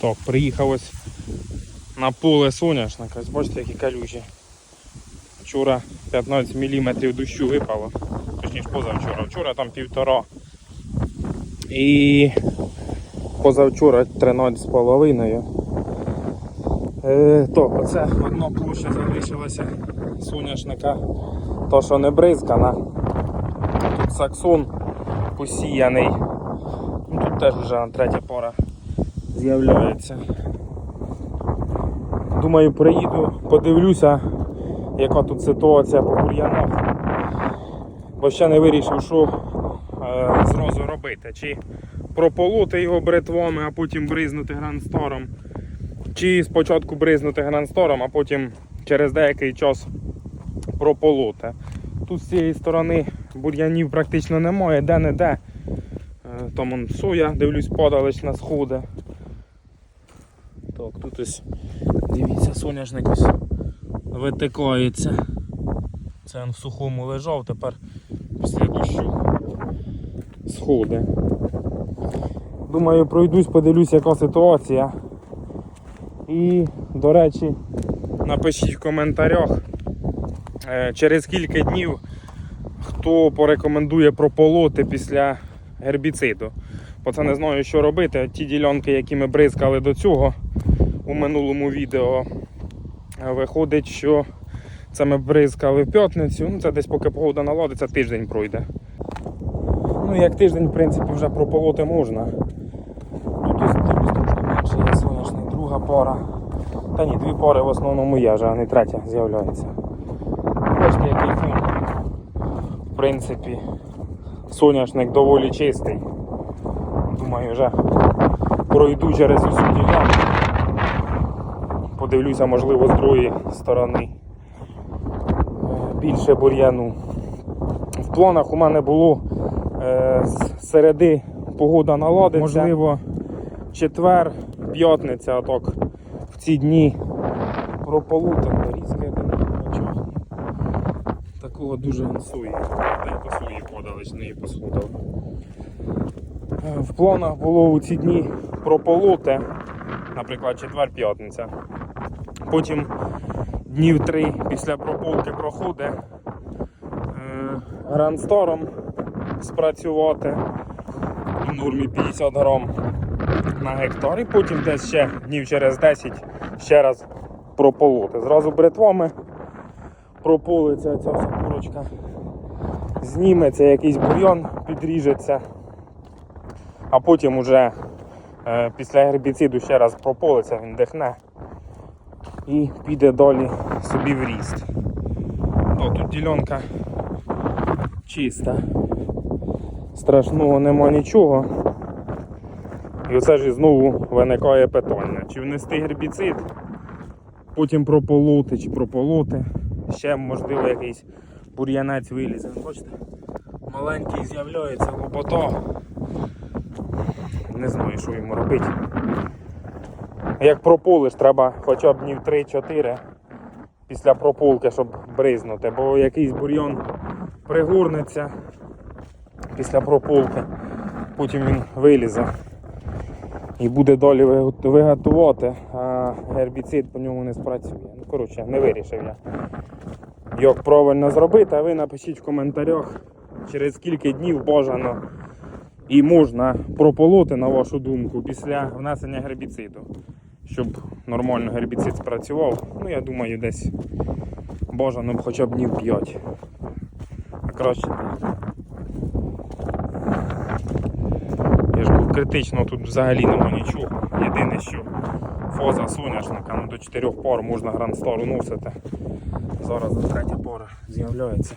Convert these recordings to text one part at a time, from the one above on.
Так, приїхав ось на поле соняшника. Ось Бачите, які калюжі. Вчора 15 мм дощу випало. Точніше позавчора. Вчора там півтора. І позавчора 13,5. Е, так, оце одна площа залишилася соняшника. То, що не бризкана. Тут саксон посіяний. Ну, Тут теж вже третя пора з'являється. Думаю, приїду, подивлюся, яка тут ситуація по бур'янах. Бо ще не вирішив, що е, зразу робити. Чи прополоти його бритвами, а потім бризнути грандстором. Чи спочатку бризнути грандстором, а потім через деякий час прополоти. Тут з цієї сторони бур'янів практично немає, де-не-де. Е, Там он соя, дивлюсь, падалич сходи. Так, тут ось дивіться, соняшник ось витикається. Це він в сухому лежав, тепер після дощу сходи. Думаю, пройдусь, подивлюсь, яка ситуація. І, до речі, напишіть в коментарях, е, через кілька днів хто порекомендує прополоти після гербіциду. Бо це не знаю, що робити. Ті ділянки, які ми бризкали до цього у минулому відео, е, виходить, що це ми бризкали в п'ятницю. Ну, це десь поки погода наладиться, тиждень пройде. Ну, як тиждень, в принципі, вже прополоти можна. Тут ось трошки менше є соняшник, друга пара. Та ні, дві пари в основному є, вже, а не третя з'являється. Бачите, який фон. В принципі, соняшник доволі чистий. Думаю, вже пройду через усю ділянку. Подивлюся, можливо, з другої сторони. Більше бур'яну. В планах у мене було е, з середи погода наладиться. Можливо, четвер, п'ятниця, а так в ці дні прополути. Різка я. Такого дуже гансує. Та й по свої подалич, не посходив. Е, В планах було у ці дні прополоти, наприклад, четвер-п'ятниця. Потім днів три після прополки проходить е, грандстором спрацювати в нормі 50 грам на гектар. І потім десь ще днів через 10 ще раз прополоти. Зразу бритвами прополиться ця вся курочка. Зніметься якийсь бур'ян, підріжеться, а потім уже е, після гербіциду ще раз прополиться, він дихне і піде далі собі в ріст. О, тут ділянка чиста. Страшного нема нічого. І оце ж знову виникає питання, чи внести гербіцид, потім прополоти чи прополоти. Ще можливо якийсь бур'янець вилізе. Бачите? Маленький з'являється лобота. Не знаю, що йому робити. Як прополиш, треба хоча б днів 3-4 після прополки, щоб бризнути, бо якийсь бур'ян пригорнеться після прополки, потім він вилізе і буде далі виготувати, а гербіцид по ньому не спрацює. Ну, коротше, не вирішив я. Як правильно зробити, а ви напишіть в коментарях, через скільки днів бажано і можна прополоти, на вашу думку, після внесення гербіциду, щоб нормально гербіцид спрацював. Ну, я думаю, десь бажано б хоча б днів 5. А краще. Я ж кажу, критично тут взагалі нема нічого. Єдине, що фоза соняшника ну, до 4 пар можна грандстар уносити. Зараз третя пара з'являється.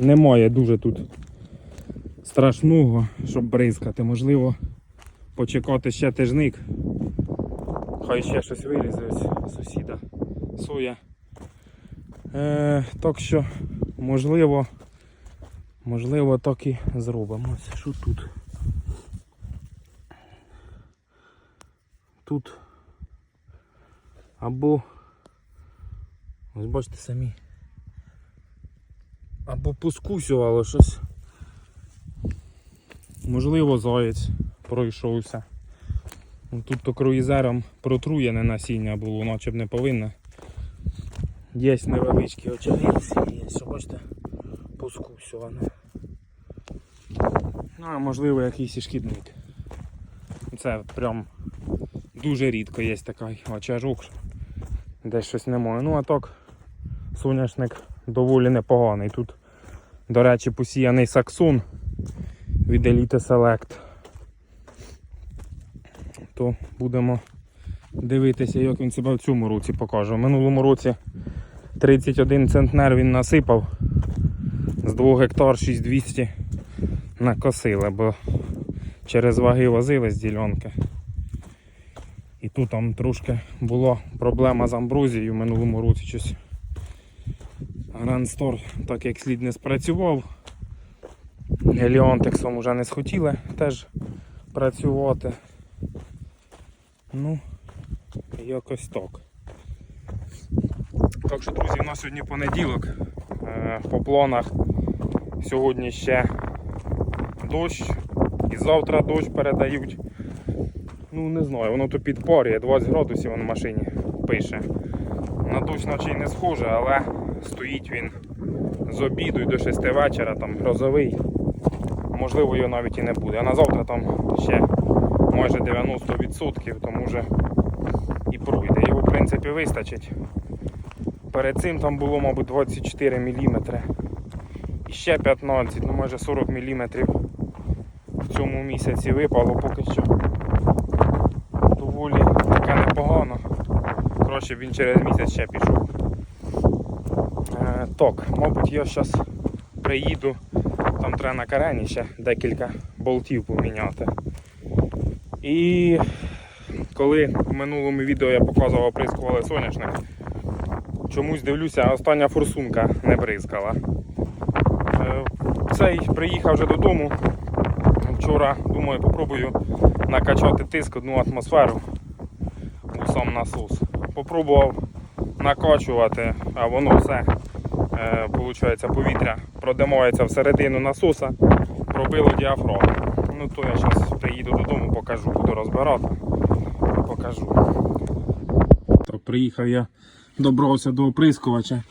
Немає дуже тут страшного, щоб бризкати. Можливо, почекати ще тижник. Хай ще щось вилізе сусіда. Соя. Е, так що, можливо, можливо, так і зробимо. Що тут? Тут або ось бачите самі. Або поскусювало щось. Можливо, заєць пройшовся. Тут то круїзером протруєне насіння було, наче б не повинно. Є невеличкі очаги, є, що бачите, поскусюване. Ну, а можливо якийсь і шкідник. Це прям дуже рідко є такий очажок, де щось немає. Ну а так, соняшник доволі непоганий. Тут, до речі, посіяний саксун від Elite Select. То будемо дивитися, як він себе в цьому році покаже. В минулому році 31 центнер він насипав, з 2 гектар 6200 накосили, бо через ваги возили з ділянки. І тут там трошки була проблема з амброзією в минулому році щось. Грандстор так як слід не спрацював. Геліонтексом вже не схотіли теж працювати. Ну, якось так. Так що, друзі, у нас сьогодні понеділок. Е, По планах сьогодні ще дощ і завтра дощ передають. Ну не знаю, воно то підпарює 20 градусів на машині пише. На дощ наче й не схоже, але стоїть він з обіду і до 6 вечора, там грозовий. Можливо, його навіть і не буде. А на завтра там ще майже 90%, тому вже і пройде. Його в принципі вистачить. Перед цим там було, мабуть, 24 мм. І ще 15, ну майже 40 мм в цьому місяці випало поки що. Доволі таке непогано. Коротше, він через місяць ще пішов. Е, так, мабуть, я зараз приїду, там треба на карені ще декілька болтів поміняти. І коли в минулому відео я показував оприскували соняшник, чомусь дивлюся, остання форсунка не бризкала. Е, Цей приїхав вже додому. Вчора, думаю, попробую накачати тиск одну атмосферу у сам насос. Попробував накачувати, а воно все, е, виходить, повітря продимається всередину насоса, пробило діафрагму. Ну то я зараз приїду додому, покажу, буду розбирати. Покажу. Так, приїхав я, добрався до оприскувача,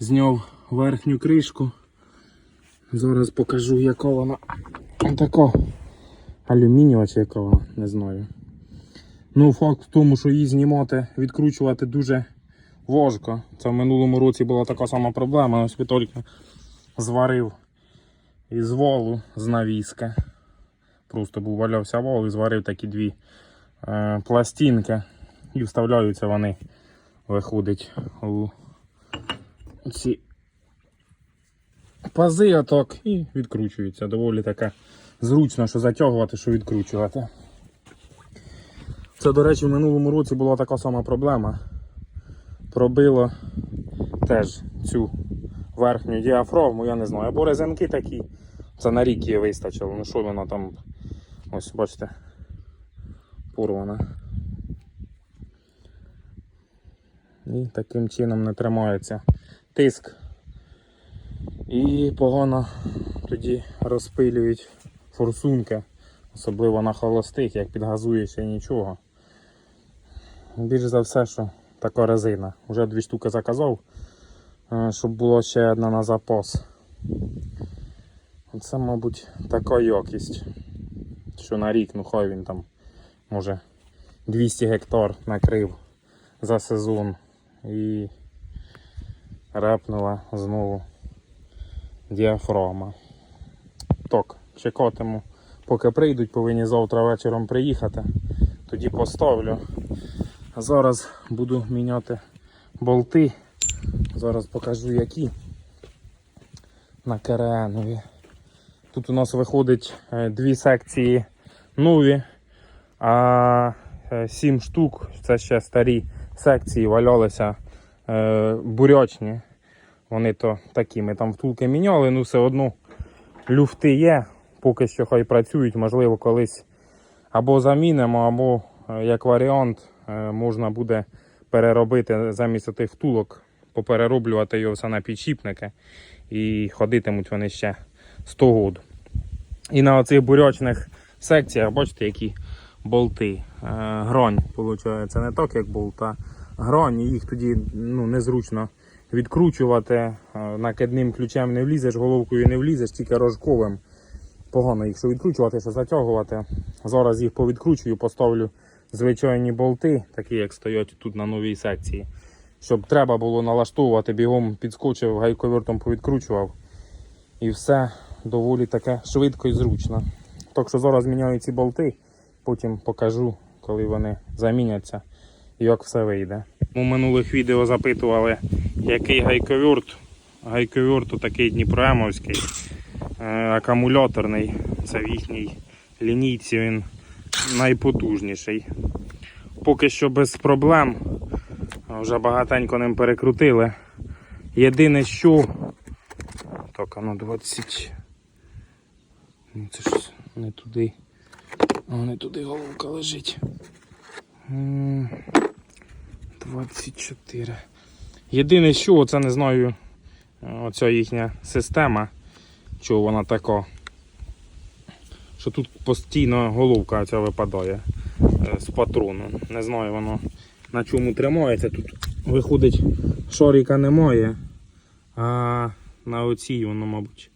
зняв верхню кришку. Зараз покажу, яка вона така алюмінієва чи яка не знаю. Ну, факт в тому, що її знімати, відкручувати дуже важко. Це в минулому році була така сама проблема. Ось Вітолька зварив із волу з навіски. Просто був валявся вол і зварив такі дві е, пластинки. І вставляються вони, виходить у ці пази і відкручуються. Доволі таке зручно, що затягувати, що відкручувати. Це, до речі, в минулому році була така сама проблема. Пробило теж цю верхню діафрагму, я не знаю, або резинки такі. Це на рік її вистачило. Ну що вона там, ось бачите, порвана. І таким чином не тримається тиск. І погано тоді розпилюють форсунки, особливо на холостих, як підгазуєш і нічого. Більш за все, що така резина. Уже дві штуки заказав, е, щоб було ще одна на запас. Це, мабуть, така якість, що на рік, ну хай він там може 200 гектар накрив за сезон і репнула знову діафрагма. Так, чекатиму, поки прийдуть, повинні завтра вечором приїхати. Тоді поставлю. А зараз буду міняти болти. Зараз покажу які на КРНові. Тут у нас виходить е, дві секції нові, а е, сім штук, це ще старі секції, валялися е, бурячні. Вони то такі, ми там втулки міняли, ну все одно люфти є, поки що хай працюють, можливо, колись або замінимо, або е, як варіант можна буде переробити замість тих втулок, поперероблювати його все на підшипники і ходитимуть вони ще 100 год. І на оцих бурячних секціях, бачите, які болти. гронь, виходить. Не так, як болта. Гронь, і їх тоді ну, незручно відкручувати. Е, Накидним ключем не влізеш, головкою не влізеш, тільки рожковим. Погано їх що відкручувати, що затягувати. Зараз їх повідкручую, поставлю звичайні болти, такі як стоять тут на новій секції. Щоб треба було налаштовувати, бігом підскочив, гайковертом повідкручував. І все доволі таке швидко і зручно. Так що зараз міняю ці болти, потім покажу, коли вони заміняться і як все вийде. У минулих відео запитували, який гайковерт. Гайковерт такий Дніпроемовський, е, акумуляторний. Це в їхній лінійці він найпотужніший. Поки що без проблем. Вже багатенько ним перекрутили. Єдине, що. Так, ну 20. Ну це ж не туди. А не туди головка лежить. 24. Єдине, що це не знаю. Оця їхня система. Чого вона така. Що тут постійно головка ця випадає е, з патрону. Не знаю воно на чому тримається. Тут виходить, шоріка немає, а на оцій воно, мабуть,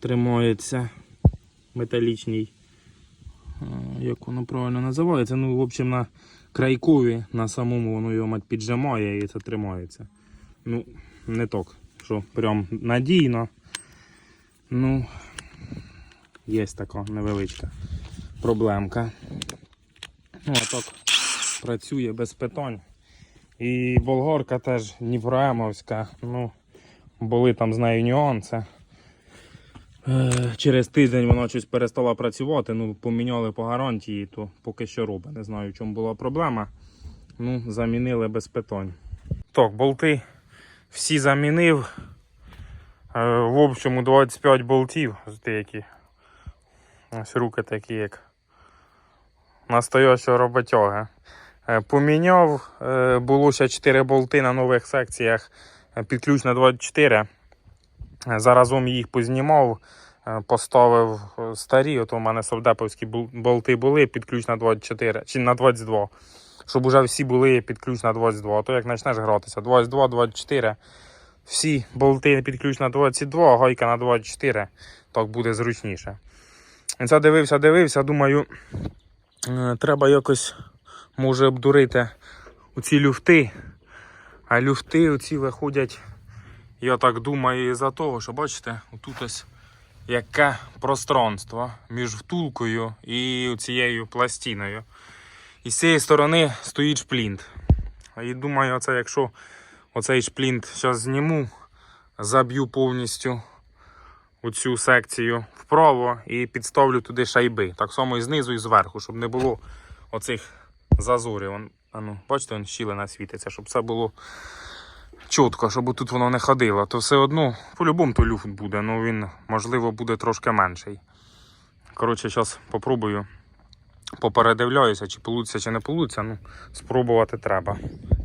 тримається металічній. е, Як воно правильно називається? Ну, в общем, на крайкові, на самому воно його мать піджимає і це тримається. Ну, не так, що прям надійно. Ну, є така невеличка проблемка. Ну, а так працює без питань. І болгарка теж Дніпроемовська. Ну, були там з нею нюанси. Е, Через тиждень вона щось перестала працювати, ну, поміняли по гарантії, то поки що робить. Не знаю, в чому була проблема. Ну, замінили без питань. Так, болти всі замінив. Е, В общому 25 болтів деякі. Ось руки такі, як настоящого роботяга. Е, Поміняв, було ще 4 болти на нових секціях під ключ на 24. Заразом їх познімав, е, поставив е, старі, от у мене совдеповські болти були під ключ на 24 чи на 22. Щоб уже всі були під ключ на 22. А то як почнеш гратися, 22, 24. Всі болти під ключ на 22, а гайка на 24, так буде зручніше. Це дивився, дивився, думаю, е, треба якось може обдурити оці люфти. А люфти оці виходять, я так думаю, із-за того, що бачите, отут ось яке пространство між втулкою і цією пластиною. І з цієї сторони стоїть шплінт. І думаю, оце якщо оцей шплінт зараз зніму, заб'ю повністю оцю секцію вправо і підставлю туди шайби. Так само і знизу, і зверху, щоб не було оцих зазорів. Вон, а ну, бачите, вон щілина світиться, щоб все було чітко, щоб тут воно не ходило. То все одно, по-любому то люфт буде, але він, можливо, буде трошки менший. Коротше, зараз попробую, попередивляюся, чи получиться, чи не получиться. Ну, спробувати треба.